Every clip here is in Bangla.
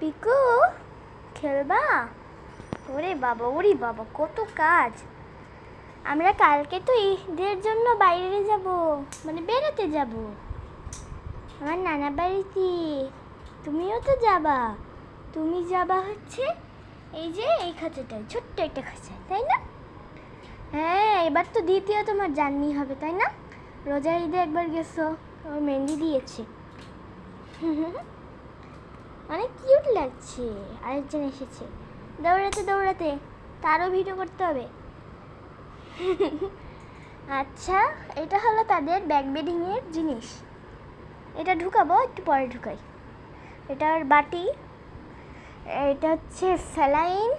পিকু, খেলবা? ওরে বাবা ওরে বাবা, কত কাজ। আমরা কালকে তো ঈদের জন্য বাইরে যাব মানে বেরোতে যাব। আমার নানা বাড়িতে। তুমিও তো যাবা। তুমি যাবা হচ্ছে এই যে এই খাঁচাটায়, ছোট্ট একটা খাঁচা তাই না? হ্যাঁ এবার তো দ্বিতীয় তোমার জার্নি হবে, তাই না? রোজার ঈদে একবার গেছো, ওর মেহেন্দি দিয়েছে। অনেক কিউট লাগছে। আরেকজন এসেছে। দৌড়াতে দৌড়াতে। তারও ভিডিও করতে হবে। আচ্ছা এটা হলো তাদের ব্যাগ বেডিংয়ের জিনিস। এটা ঢুকাবো, একটু পরে ঢুকাই। এটার বাটি। এটা হচ্ছে স্যালাইন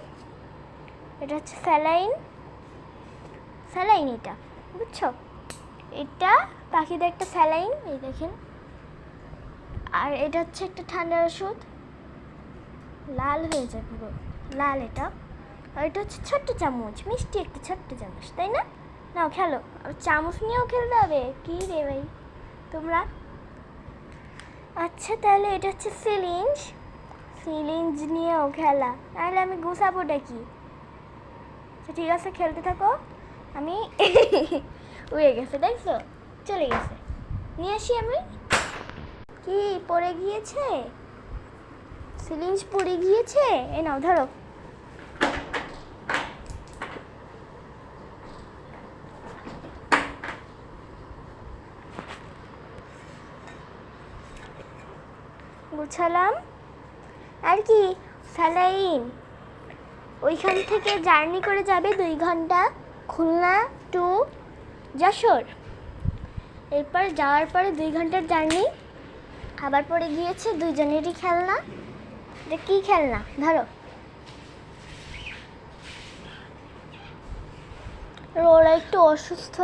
এটা হচ্ছে স্যালাইন স্যালাইন এটা, বুঝছ? এটা পাখিদের একটা স্যালাইন এই দেখেন। আর এটা হচ্ছে একটা ঠান্ডার ওষুধ। লাল হয়ে যায় পুরো লাল এটা। আর এটা হচ্ছে ছোট্ট চামচ, মিষ্টি একটা ছোট্ট চামচ, তাই না? নাও খেলো। আর চামচ নিয়েও খেলতে হবে? কী রে ভাই? তোমরা? আচ্ছা তাহলে এটা হচ্ছে সিলিঞ্জ। সিলিঞ্জ নিয়েও খেলা। তাহলে আমি গুছাবোটা কি? আচ্ছা ঠিক আছে, খেলতে থাকো। আমি উড়ে গেছে দেখছ চলে গেছে। নিয়ে আসি আমি। কি, পড়ে গিয়েছে? সিলিঞ্জ পড়ে গিয়েছে? এ নাও, ধরো। গুছালাম। আর কি, স্যালাইন। ওইখান থেকে জার্নি করে যাবে দুই ঘণ্টা। খুলনা টু যশোর। এরপর যাওয়ার পরে দুই ঘণ্টার জার্নি। আবার পরে গিয়েছে দুইজনেরই খেলনা। এটা কী খেলনা? ধরো। ওরা একটু অসুস্থ।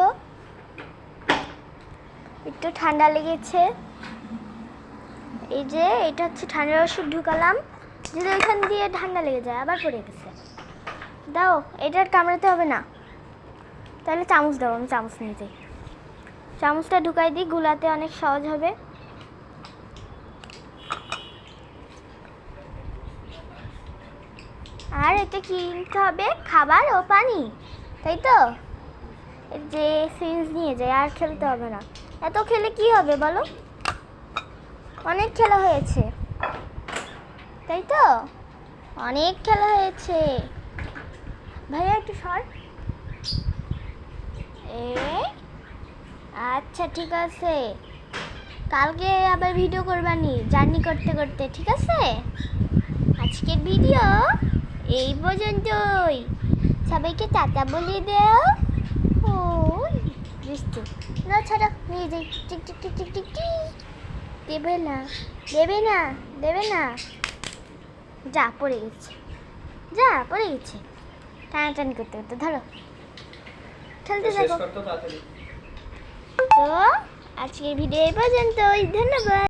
একটু ঠান্ডা লেগেছে। এই যে, এটা হচ্ছে ঠান্ডার ওষুধ ঢুকালাম। যদি এখান দিয়ে ঠান্ডা লেগে যায়, আবার পড়ে গেছে। দাও, এটার কামড়াতে হবে না। তাহলে চামচ দাও, আমি চামচ নিয়ে যাই। চামচটা ঢুকাই দিই, গুলাতে অনেক সহজ হবে। আর এটা কিনতে হবে খাবার ও পানি, তাই তো? যে সিরিজ নিয়ে যায়, আর খেলতে হবে না। এত খেলে কি হবে বলো? অনেক খেলা হয়েছে, তাই তো? অনেক খেলা হয়েছে। ভাইয়া, একটু সর। এ আচ্ছা ঠিক আছে। কালকে আবার ভিডিও করবানি জার্নি করতে করতে, ঠিক আছে? আজকের ভিডিও এই পর্যন্তই। সবাইকে টাটা বলিয়ে দাও। ও বৃষ্টি। না ছাড়া নিয়ে যাই। টিক টিক টিক টিক টিক টিক। দেবে না দেবে না দেবে না। যা পড়ে গেছে। যা পড়ে গেছে। টানাটানি করতে করতে ধরো। খেলতে থাকো। তো আজকের ভিডিও এই পর্যন্তই। ধন্যবাদ।